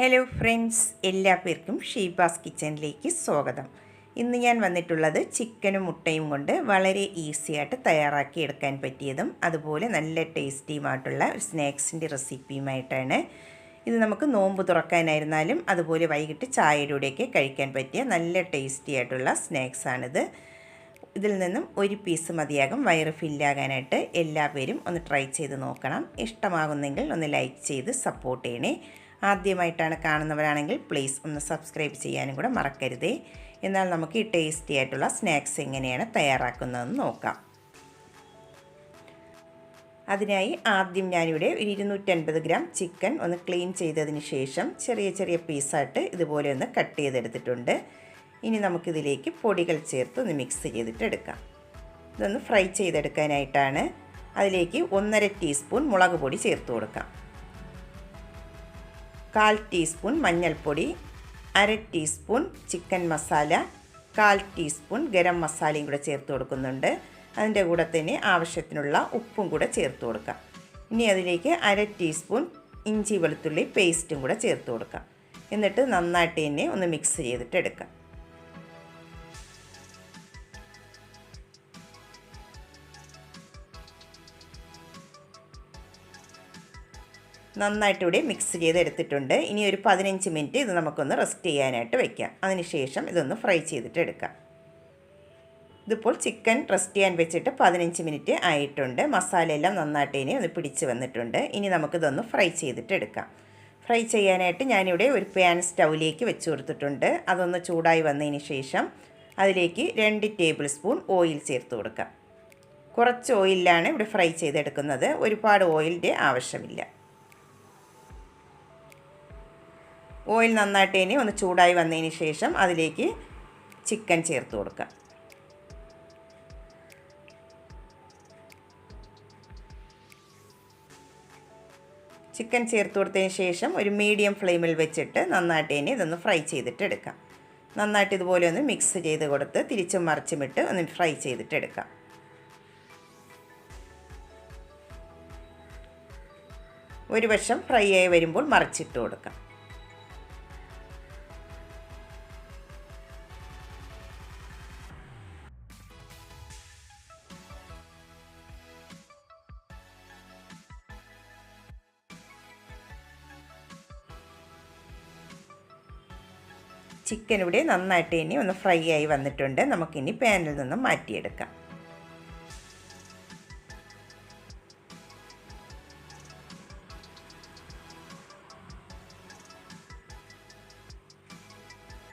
Hello friends എല്ലാ പേർക്കും ഷീബാസ് കിച്ചണിലേക്ക് സ്വാഗതം. ഇന്ന് ഞാൻ വന്നിട്ടുള്ളത് ചിക്കനും മുട്ടയും കൊണ്ട് വളരെ ഈസി ആയിട്ട് തയ്യാറാക്കി എടുക്കാൻ പറ്റിയതും അതുപോലെ നല്ല ടേസ്റ്റിയുമായിട്ടുള്ള സ്നാക്സിന്റെ റെസിപ്പിയുമായിട്ടാണ്. ഇത് നമുക്ക് നോമ്പ് തുറക്കാനായിരുന്നാലും അതുപോലെ വൈകിട്ട് ചായയിലൂടെയൊക്കെ കഴിക്കാൻ പറ്റിയ നല്ല ടേസ്റ്റി ആയിട്ടുള്ള സ്നാക്സാണിത് ഇതിൽ നിന്നും ഒരു പീസ് മതിയാകും. വയറ് ഫില്ലാകാനായിട്ട് എല്ലാവരും ഒന്ന് ട്രൈ ചെയ്ത് നോക്കണം. ഇഷ്ടമാകുന്നെങ്കിൽ ഒന്ന് ലൈക്ക് ചെയ്ത് സപ്പോർട്ട് ചെയ്യണേ. ആദ്യമായിട്ടാണ് കാണുന്നവരാണെങ്കിൽ പ്ലീസ് ഒന്ന് സബ്സ്ക്രൈബ് ചെയ്യാനും കൂടെ മറക്കരുതേ. എന്നാൽ നമുക്ക് ഈ ടേസ്റ്റി ആയിട്ടുള്ള സ്നാക്സ് എങ്ങനെയാണ് തയ്യാറാക്കുന്നതെന്ന് നോക്കാം. അതിനായി ആദ്യം ഞാനിവിടെ ഒരു ഇരുന്നൂറ്റൻപത് ഗ്രാം ചിക്കൻ ഒന്ന് ക്ലീൻ ചെയ്തതിന് ശേഷം ചെറിയ ചെറിയ പീസായിട്ട് ഇതുപോലെ ഒന്ന് കട്ട് ചെയ്തെടുത്തിട്ടുണ്ട്. ഇനി നമുക്കിതിലേക്ക് പൊടികൾ ചേർത്ത് ഒന്ന് മിക്സ് ചെയ്തിട്ടെടുക്കാം ഇതൊന്ന് ഫ്രൈ ചെയ്തെടുക്കാനായിട്ടാണ്. അതിലേക്ക് ഒന്നര ടീസ്പൂൺ മുളക് പൊടി ചേർത്ത് കൊടുക്കാം. കാൽ ടീസ്പൂൺ മഞ്ഞൾപ്പൊടി അര ടീസ്പൂൺ ചിക്കൻ മസാല കാൽ ടീസ്പൂൺ ഗരം മസാലയും കൂടെ ചേർത്ത് കൊടുക്കുന്നുണ്ട്. അതിന്റെ കൂടെ തന്നെ ആവശ്യത്തിനുള്ള ഉപ്പും കൂടെ ചേർത്ത് കൊടുക്കാം. ഇനി അതിലേക്ക് അര ടീസ്പൂൺ ഇഞ്ചി വെളുത്തുള്ളി പേസ്റ്റും കൂടെ ചേർത്ത് കൊടുക്കാം. എന്നിട്ട് നന്നായിട്ട് തന്നെ ഒന്ന് മിക്സ് ചെയ്തിട്ട് എടുക്കാം. നന്നായിട്ട് ഇവിടെ മിക്സ് ചെയ്ത് എടുത്തിട്ടുണ്ട് ഇനി ഒരു പതിനഞ്ച് മിനിറ്റ് ഇത് നമുക്കൊന്ന് റെസ്റ്റ് ചെയ്യാനായിട്ട് വെക്കാം. അതിനുശേഷം ഇതൊന്ന് ഫ്രൈ ചെയ്തിട്ട് എടുക്കാം. ഇതിപ്പോൾ ചിക്കൻ റെസ്റ്റ് ചെയ്യാൻ വെച്ചിട്ട് പതിനഞ്ച് മിനിറ്റ് ആയിട്ടുണ്ട്. മസാലയെല്ലാം നന്നായിട്ട് ഇനി ഒന്ന് പിടിച്ച് വന്നിട്ടുണ്ട്. ഇനി നമുക്കിതൊന്ന് ഫ്രൈ ചെയ്തിട്ട് എടുക്കാം. ഫ്രൈ ചെയ്യാനായിട്ട് ഞാനിവിടെ ഒരു പാൻ സ്റ്റൗവിലേക്ക് വെച്ച് കൊടുത്തിട്ടുണ്ട്. അതൊന്ന് ചൂടായി വന്നതിന് ശേഷം അതിലേക്ക് രണ്ട് ടേബിൾ സ്പൂൺ ഓയിൽ ചേർത്ത് കൊടുക്കാം. കുറച്ച് ഓയിലാണ് ഇവിടെ ഫ്രൈ ചെയ്തെടുക്കുന്നത്. ഒരുപാട് ഓയിലിന്റെ ആവശ്യമില്ല. ഓയിൽ നന്നായിട്ട് ഇനി ഒന്ന് ചൂടായി വന്നതിന് ശേഷം അതിലേക്ക് ചിക്കൻ ചേർത്ത് കൊടുക്കാം ചിക്കൻ ചേർത്ത് കൊടുത്തതിന് ശേഷം ഒരു മീഡിയം ഫ്ലെയിമിൽ വെച്ചിട്ട് നന്നായിട്ട് ഇനി ഇതൊന്ന് ഫ്രൈ ചെയ്തിട്ട് എടുക്കാം. നന്നായിട്ട് ഇതുപോലെ ഒന്ന് മിക്സ് ചെയ്ത് കൊടുത്ത് തിരിച്ചും മറിച്ചുമിട്ട് ഒന്ന് ഫ്രൈ ചെയ്തിട്ട് എടുക്കാം. ഒരു വശം ഫ്രൈ ആയി വരുമ്പോൾ മറിച്ചിട്ട് കൊടുക്കാം. ചിക്കൻ ഇവിടെ നന്നായിട്ട് ഇനി ഒന്ന് ഫ്രൈ ആയി വന്നിട്ടുണ്ട്. നമുക്കിനി പാനിൽ നിന്നും മാറ്റിയെടുക്കാം.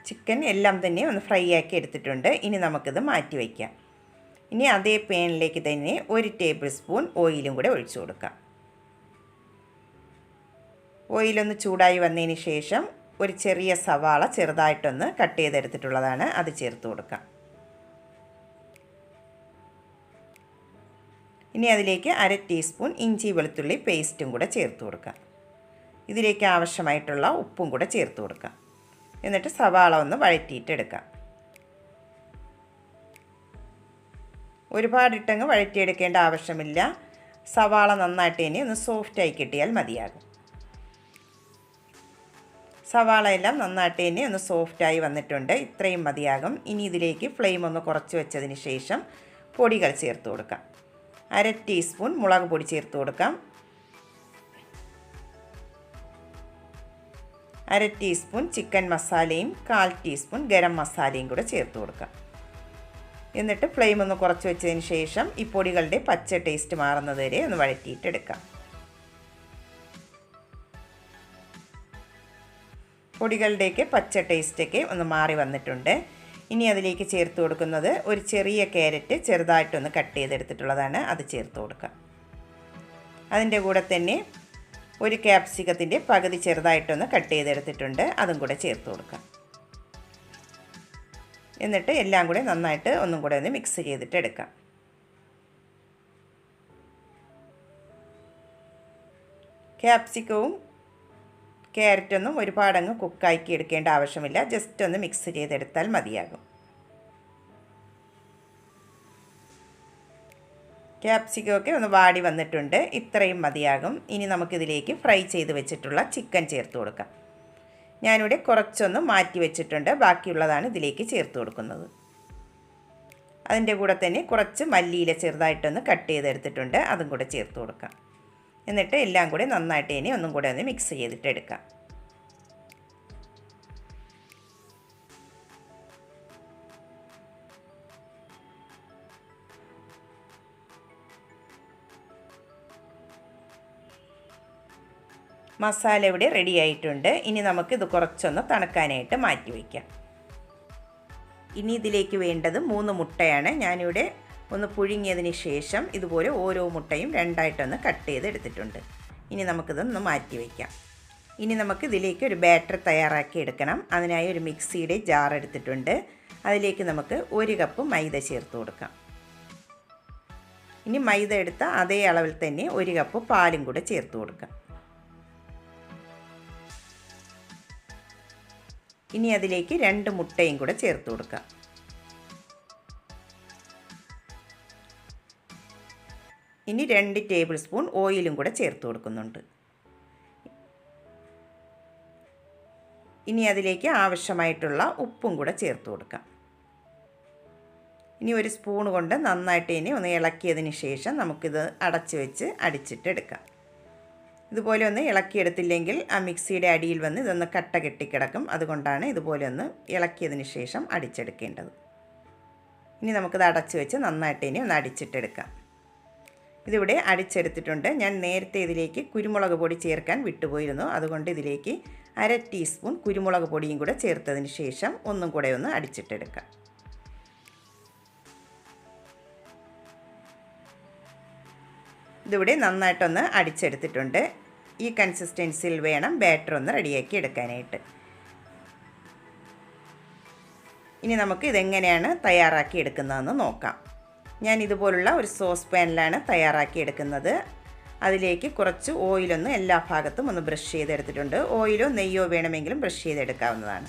ചിക്കൻ എല്ലാം തന്നെ ഒന്ന് ഫ്രൈ ആക്കി എടുത്തിട്ടുണ്ട്. ഇനി നമുക്കിത് മാറ്റി വയ്ക്കാം. ഇനി അതേ പാനിലേക്ക് തന്നെ ഒരു ടേബിൾ സ്പൂൺ ഓയിലും കൂടെ ഒഴിച്ചു കൊടുക്കാം. ഓയിലൊന്ന് ചൂടായി വന്നതിന് ശേഷം ഒരു ചെറിയ സവാള ചെറുതായിട്ടൊന്ന് കട്ട് ചെയ്തെടുത്തിട്ടുള്ളതാണ് അത് ചേർത്ത് കൊടുക്കാം ഇനി അതിലേക്ക് അര ടീസ്പൂൺ ഇഞ്ചി വെളുത്തുള്ളി പേസ്റ്റും കൂടെ ചേർത്ത് കൊടുക്കാം ഇതിലേക്ക് ആവശ്യമായിട്ടുള്ള ഉപ്പും കൂടെ ചേർത്ത് കൊടുക്കാം എന്നിട്ട് സവാള ഒന്ന് വഴറ്റിയിട്ടെടുക്കാം ഒരുപാടിട്ടങ്ങ് വഴറ്റിയെടുക്കേണ്ട ആവശ്യമില്ല. സവാള നന്നായിട്ട് ഇനി ഒന്ന് സോഫ്റ്റായി കിട്ടിയാൽ മതിയാകും. സവാള എല്ലാം നന്നായിട്ട് തന്നെ ഒന്ന് സോഫ്റ്റായി വന്നിട്ടുണ്ട്. ഇത്രയും മതിയാകും. ഇനി ഇതിലേക്ക് ഫ്ലെയിം ഒന്ന് കുറച്ച് വെച്ചതിന് ശേഷം പൊടികൾ ചേർത്ത് കൊടുക്കാം. അര ടീസ്പൂൺ മുളക് പൊടി ചേർത്ത് കൊടുക്കാം. അര ടീസ്പൂൺ ചിക്കൻ മസാലയും കാൽ ടീസ്പൂൺ ഗരം മസാലയും കൂടെ ചേർത്ത് കൊടുക്കാം. എന്നിട്ട് ഫ്ലെയിം ഒന്ന് കുറച്ച് വെച്ചതിന് ശേഷം ഈ പൊടികളുടെ പച്ച ടേസ്റ്റ് മാറുന്നത് വരെ ഒന്ന് വഴറ്റിയിട്ടെടുക്കാം. പൊടികളുടെയൊക്കെ പച്ച ടേസ്റ്റൊക്കെ ഒന്ന് മാറി വന്നിട്ടുണ്ട്. ഇനി അതിലേക്ക് ചേർത്ത് കൊടുക്കുന്നത് ഒരു ചെറിയ ക്യാരറ്റ് ചെറുതായിട്ടൊന്ന് കട്ട് ചെയ്തെടുത്തിട്ടുള്ളതാണ്. അത് ചേർത്ത് കൊടുക്കുക. അതിന്റെ കൂടെ തന്നെ ഒരു ക്യാപ്സിക്കത്തിന്റെ പകുതി ചെറുതായിട്ടൊന്ന് കട്ട് ചെയ്തെടുത്തിട്ടുണ്ട്. അതും കൂടെ ചേർത്ത് കൊടുക്കുക. എന്നിട്ട് എല്ലാം കൂടെ നന്നായിട്ട് ഒന്നും കൂടെ ഒന്ന് മിക്സ് ചെയ്തിട്ട് എടുക്കാം. ക്യാപ്സിക്കവും ക്യാരറ്റൊന്നും ഒരുപാടങ്ങ് കുക്കാക്കി എടുക്കേണ്ട ആവശ്യമില്ല. ജസ്റ്റ് ഒന്ന് മിക്സ് ചെയ്തെടുത്താൽ മതിയാകും. ക്യാപ്സിക്കമൊക്കെ ഒന്ന് വാടി വന്നിട്ടുണ്ട്. ഇത്രയും മതിയാകും. ഇനി നമുക്കിതിലേക്ക് ഫ്രൈ ചെയ്ത് വെച്ചിട്ടുള്ള ചിക്കൻ ചേർത്ത് കൊടുക്കാം. ഞാനിവിടെ കുറച്ചൊന്ന് മാറ്റി വെച്ചിട്ടുണ്ട്. ബാക്കിയുള്ളതാണ് ഇതിലേക്ക് ചേർത്ത് കൊടുക്കുന്നത്. അതിന്റെ കൂടെ തന്നെ കുറച്ച് മല്ലിയില ചെറുതായിട്ടൊന്ന് കട്ട് ചെയ്തെടുത്തിട്ടുണ്ട്. അതും കൂടെ ചേർത്ത് കൊടുക്കാം. എന്നിട്ട് എല്ലാം കൂടി നന്നായിട്ട് ഇനി ഒന്നും കൂടെ ഒന്ന് മിക്സ് ചെയ്തിട്ട് എടുക്കാം. മസാല ഇവിടെ റെഡി ആയിട്ടുണ്ട്. ഇനി നമുക്ക് ഇത് കുറച്ചൊന്ന് തണുക്കാനായിട്ട് മാറ്റി വയ്ക്കാം. ഇനി ഇതിലേക്ക് വേണ്ടത് മൂന്ന് മുട്ടയാണ് ഞാനിവിടെ ഒന്ന് പുഴുങ്ങിയതിന് ശേഷം ഇതുപോലെ ഓരോ മുട്ടയും രണ്ടായിട്ടൊന്ന് കട്ട് ചെയ്ത് എടുത്തിട്ടുണ്ട് ഇനി നമുക്കിതൊന്ന് മാറ്റി വയ്ക്കാം. ഇനി നമുക്ക് ഇതിലേക്ക് ഒരു ബാറ്റർ തയ്യാറാക്കി എടുക്കണം. അതിനായി ഒരു മിക്സിയുടെ ജാർ എടുത്തിട്ടുണ്ട്. അതിലേക്ക് നമുക്ക് ഒരു കപ്പ് മൈദ ചേർത്ത് കൊടുക്കാം. ഇനി മൈദ എടുത്ത അതേ അളവിൽ തന്നെ ഒരു കപ്പ് പാലും കൂടെ ചേർത്ത് കൊടുക്കാം. ഇനി അതിലേക്ക് രണ്ട് മുട്ടയും കൂടെ ചേർത്ത് കൊടുക്കാം. ഇനി രണ്ട് ടേബിൾ സ്പൂൺ ഓയിലും കൂടെ ചേർത്ത് കൊടുക്കുന്നുണ്ട്. ഇനി അതിലേക്ക് ആവശ്യമായിട്ടുള്ള ഉപ്പും കൂടെ ചേർത്ത് കൊടുക്കാം. ഇനി ഒരു സ്പൂൺ കൊണ്ട് നന്നായിട്ട് ഇനി ഒന്ന് ഇളക്കിയതിന് ശേഷം നമുക്കിത് അടച്ച് വെച്ച് അടിച്ചിട്ടെടുക്കാം ഇതുപോലെ ഒന്ന് ഇളക്കിയെടുത്തില്ലെങ്കിൽ ആ മിക്സിയുടെ അടിയിൽ വന്ന് ഇതൊന്ന് കട്ട കെട്ടിക്കിടക്കും. അതുകൊണ്ടാണ് ഇതുപോലെ ഒന്ന് ഇളക്കിയതിന് ശേഷം അടിച്ചെടുക്കേണ്ടത്. ഇനി നമുക്കിത് അടച്ച് വെച്ച് നന്നായിട്ട് ഇനി ഒന്ന് അടിച്ചിട്ടെടുക്കാം ഇതിവിടെ അടിച്ചെടുത്തിട്ടുണ്ട്. ഞാൻ നേരത്തെ ഇതിലേക്ക് കുരുമുളക് പൊടി ചേർക്കാൻ വിട്ടുപോയിരുന്നു. അതുകൊണ്ട് ഇതിലേക്ക് അര ടീസ്പൂൺ കുരുമുളക് പൊടിയും കൂടെ ചേർത്തതിന് ശേഷം ഒന്നും കൂടെ ഒന്ന് അടിച്ചിട്ടെടുക്കാം. ഇതിവിടെ നന്നായിട്ടൊന്ന് അടിച്ചെടുത്തിട്ടുണ്ട്. ഈ കൺസിസ്റ്റൻസിയിൽ വേണം ബാറ്റർ ഒന്ന് റെഡിയാക്കി എടുക്കാനായിട്ട്. ഇനി നമുക്ക് ഇതെങ്ങനെയാണ് തയ്യാറാക്കി എടുക്കുന്നതെന്ന് നോക്കാം. ഞാൻ ഇതുപോലുള്ള ഒരു സോസ് പാനിലാണ് തയ്യാറാക്കിയെടുക്കുന്നത്. അതിലേക്ക് കുറച്ച് ഓയിലൊന്ന് എല്ലാ ഭാഗത്തും ഒന്ന് ബ്രഷ് ചെയ്തെടുത്തിട്ടുണ്ട്. ഓയിലോ നെയ്യോ വേണമെങ്കിലും ബ്രഷ് ചെയ്തെടുക്കാവുന്നതാണ്.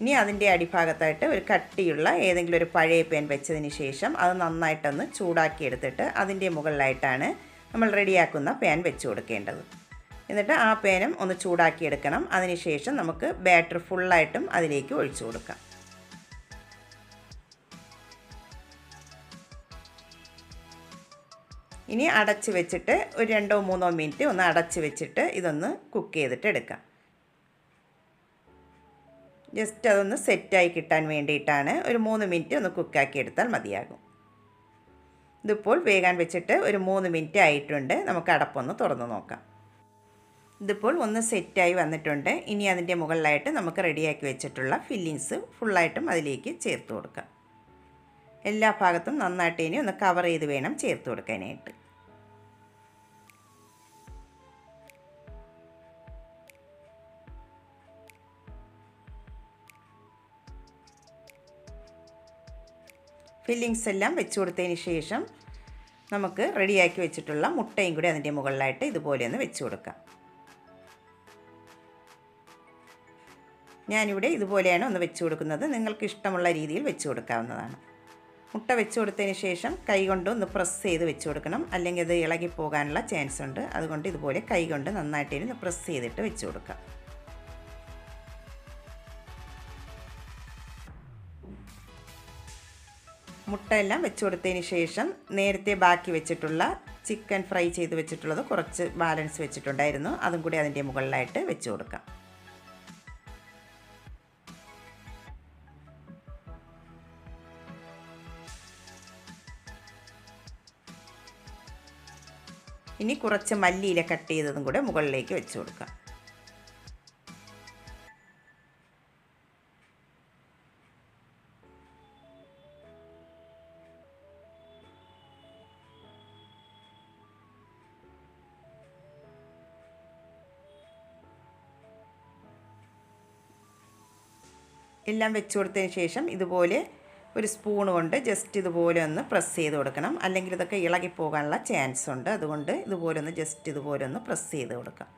ഇനി അതിന്റെ അടിഭാഗത്തായിട്ട് ഒരു കട്ടിയുള്ള ഏതെങ്കിലും ഒരു പഴയ പേൻ വെച്ചതിന് ശേഷം അത് നന്നായിട്ടൊന്ന് ചൂടാക്കിയെടുത്തിട്ട് അതിന്റെ മുകളിലായിട്ടാണ് നമ്മൾ റെഡിയാക്കുന്ന പാൻ വെച്ച് കൊടുക്കേണ്ടത്. എന്നിട്ട് ആ പേനും ഒന്ന് ചൂടാക്കിയെടുക്കണം. അതിനുശേഷം നമുക്ക് ബാറ്റർ ഫുള്ളായിട്ടും അതിലേക്ക് ഒഴിച്ചു കൊടുക്കാം. ഇനി അടച്ച് വെച്ചിട്ട് ഒരു രണ്ടോ മൂന്നോ മിനിറ്റ് ഒന്ന് അടച്ച് വെച്ചിട്ട് ഇതൊന്ന് കുക്ക് ചെയ്തിട്ട് എടുക്കാം. ജസ്റ്റ് അതൊന്ന് സെറ്റായി കിട്ടാൻ വേണ്ടിയിട്ടാണ് ഒരു മൂന്ന് മിനിറ്റ് ഒന്ന് കുക്കാക്കി എടുത്താൽ മതിയാകും. ഇതിപ്പോൾ വേഗാൻ വെച്ചിട്ട് ഒരു മൂന്ന് മിനിറ്റ് ആയിട്ടുണ്ട്. നമുക്ക് അടപ്പൊന്ന് തുറന്ന് നോക്കാം. ഇതിപ്പോൾ ഒന്ന് സെറ്റായി വന്നിട്ടുണ്ട്. ഇനി അതിന്റെ മുകളിലായിട്ട് നമുക്ക് റെഡിയാക്കി വെച്ചിട്ടുള്ള ഫില്ലിങ്സ് ഫുള്ളായിട്ടും അതിലേക്ക് ചേർത്ത് കൊടുക്കാം. എല്ലാ ഭാഗത്തും നന്നായിട്ട് ഇനി ഒന്ന് കവർ ചെയ്ത് വേണം ചേർത്ത് കൊടുക്കാനായിട്ട്. ഫില്ലിങ്സ് എല്ലാം വെച്ച് കൊടുത്തതിന് ശേഷം നമുക്ക് റെഡിയാക്കി വെച്ചിട്ടുള്ള മുട്ടയും കൂടി അതിന്റെ മുകളിലായിട്ട് ഇതുപോലെ ഒന്ന് വെച്ച് കൊടുക്കാം. ഞാനിവിടെ ഇതുപോലെയാണ് ഒന്ന് വെച്ച് കൊടുക്കുന്നത്. നിങ്ങൾക്ക് ഇഷ്ടമുള്ള രീതിയിൽ വെച്ച് കൊടുക്കാവുന്നതാണ്. മുട്ട വെച്ച് കൊടുത്തതിന് ശേഷം കൈ കൊണ്ട് ഒന്ന് പ്രസ് ചെയ്ത് വെച്ച് കൊടുക്കണം. അല്ലെങ്കിൽ അത് ഇളകി പോകാനുള്ള ചാൻസ് ഉണ്ട്. അതുകൊണ്ട് ഇതുപോലെ കൈകൊണ്ട് നന്നായിട്ട് ഇതിന് പ്രസ് ചെയ്തിട്ട് വെച്ച് കൊടുക്കാം. മുട്ടയെല്ലാം വെച്ച് കൊടുത്തതിന് ശേഷം നേരത്തെ ബാക്കി വെച്ചിട്ടുള്ള ചിക്കൻ ഫ്രൈ ചെയ്ത് വെച്ചിട്ടുള്ളത് കുറച്ച് ബാലൻസ് വെച്ചിട്ടുണ്ടായിരുന്നു. അതും കൂടി അതിന്റെ മുകളിലായിട്ട് വെച്ച് കൊടുക്കാം. ഇനി കുറച്ച് മല്ലിയില കട്ട് ചെയ്തതും കൂടെ മുകളിലേക്ക് വെച്ച് കൊടുക്കാം. എല്ലാം വെച്ച് കൊടുത്തതിന് ശേഷം ഇതുപോലെ ഒരു സ്പൂൺ കൊണ്ട് ജസ്റ്റ് ഇതുപോലെ ഒന്ന് പ്രസ് ചെയ്ത് കൊടുക്കണം. അല്ലെങ്കിൽ ഇതൊക്കെ ഇളകിപ്പോകാനുള്ള ചാൻസ് ഉണ്ട്. അതുകൊണ്ട് ഇതുപോലെ ഒന്ന് ജസ്റ്റ് ഇതുപോലെ ഒന്ന് പ്രസ് ചെയ്ത് കൊടുക്കാം.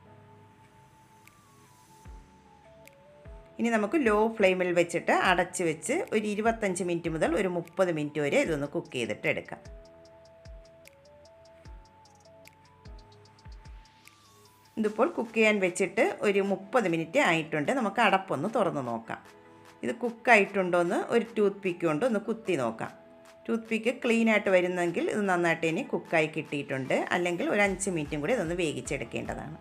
ഇനി നമുക്ക് ലോ ഫ്ലെയിമിൽ വെച്ചിട്ട് അടച്ച് വെച്ച് ഒരു ഇരുപത്തഞ്ച് മിനിറ്റ് മുതൽ ഒരു മുപ്പത് മിനിറ്റ് വരെ ഇതൊന്ന് കുക്ക് ചെയ്തിട്ട് എടുക്കാം. ഇതിപ്പോൾ കുക്ക് ചെയ്യാൻ വെച്ചിട്ട് ഒരു മുപ്പത് മിനിറ്റ് ആയിട്ടുണ്ട്. നമുക്ക് അടപ്പൊന്ന് തുറന്ന് നോക്കാം. ഇത് കുക്കായിട്ടുണ്ടോ എന്ന് ഒരു ടൂത്ത് പിക്ക് കൊണ്ട് ഒന്ന് കുത്തി നോക്കാം. ടൂത്ത് പിക്ക് ക്ലീൻ ആയിട്ട് വരുന്നെങ്കിൽ ഇത് നന്നായിട്ട് ഇനി കുക്കായി കിട്ടിയിട്ടുണ്ട്. അല്ലെങ്കിൽ ഒരു അഞ്ച് മിനിറ്റും കൂടി ഇതൊന്ന് വേവിച്ചെടുക്കേണ്ടതാണ്.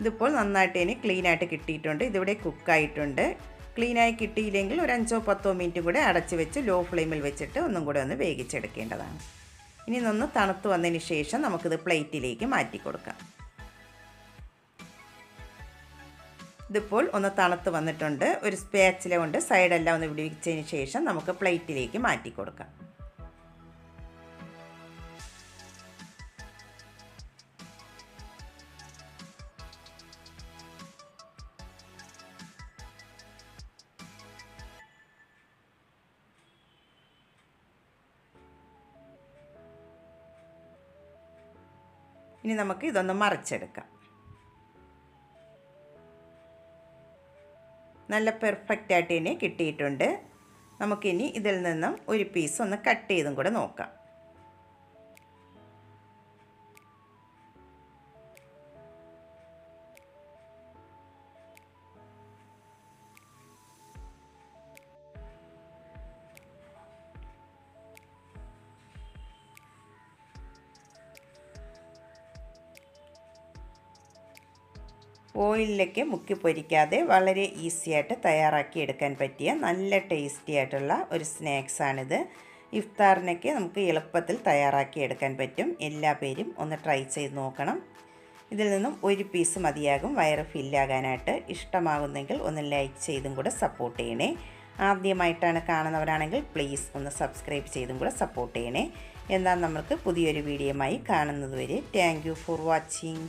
ഇതിപ്പോൾ നന്നായിട്ട് ഇനി ക്ലീൻ ആയിട്ട് കിട്ടിയിട്ടുണ്ട്. ഇതിവിടെ കുക്കായിട്ടുണ്ട്. ക്ലീനായി കിട്ടിയില്ലെങ്കിൽ ഒരു അഞ്ചോ പത്തോ മിനിറ്റും കൂടെ അടച്ച് വെച്ച് ലോ ഫ്ലെയിമിൽ വെച്ചിട്ട് ഒന്നും കൂടെ ഒന്ന് വേവിച്ചെടുക്കേണ്ടതാണ്. ഇനി ഇതൊന്ന് തണുത്ത് വന്നതിന് ശേഷം നമുക്കിത് പ്ലേറ്റിലേക്ക് മാറ്റി കൊടുക്കാം ഇതിപ്പോൾ ഒന്ന് തണുത്ത് വന്നിട്ടുണ്ട്. ഒരു സ്പാച്ചില കൊണ്ട് സൈഡെല്ലാം ഒന്ന് വിടിവിച്ചതിന് ശേഷം നമുക്ക് പ്ലേറ്റിലേക്ക് മാറ്റി കൊടുക്കാം. ഇനി നമുക്ക് ഇതൊന്ന് മറിച്ചെടുക്കാം. നല്ല പെർഫെക്റ്റായിട്ട് തന്നെ കിട്ടിയിട്ടുണ്ട്. നമുക്കിനി ഇതിൽ നിന്നും ഒരു പീസ് ഒന്ന് കട്ട് ചെയ്തും കൂടെ നോക്കാം. ഓയിലിലേക്ക് മുക്കി പൊരിക്കാതെ വളരെ ഈസി ആയിട്ട് തയ്യാറാക്കി എടുക്കാൻ പറ്റിയ നല്ല ടേസ്റ്റി ആയിട്ടുള്ള ഒരു സ്നാക്സാണിത്. ഇഫ്താറിനൊക്കെ നമുക്ക് എളുപ്പത്തിൽ തയ്യാറാക്കി എടുക്കാൻ പറ്റും. എല്ലാ പേരും ഒന്ന് ട്രൈ ചെയ്ത് നോക്കണം. ഇതിൽ നിന്നും ഒരു പീസ് മതിയാകും. വയറ് ഫില്ലാകാനായിട്ട്. ഇഷ്ടമാകുന്നെങ്കിൽ ഒന്ന് ലൈക്ക് ചെയ്തും കൂടെ സപ്പോർട്ട് ചെയ്യണേ. ആദ്യമായിട്ടാണ് കാണുന്നവരാണെങ്കിൽ പ്ലീസ് ഒന്ന് സബ്സ്ക്രൈബ് ചെയ്തും കൂടെ സപ്പോർട്ട് ചെയ്യണേ. എന്നാൽ നമുക്ക് പുതിയൊരു വീഡിയോയുമായി കാണുന്നതുവരെ താങ്ക് ഫോർ വാച്ചിങ്.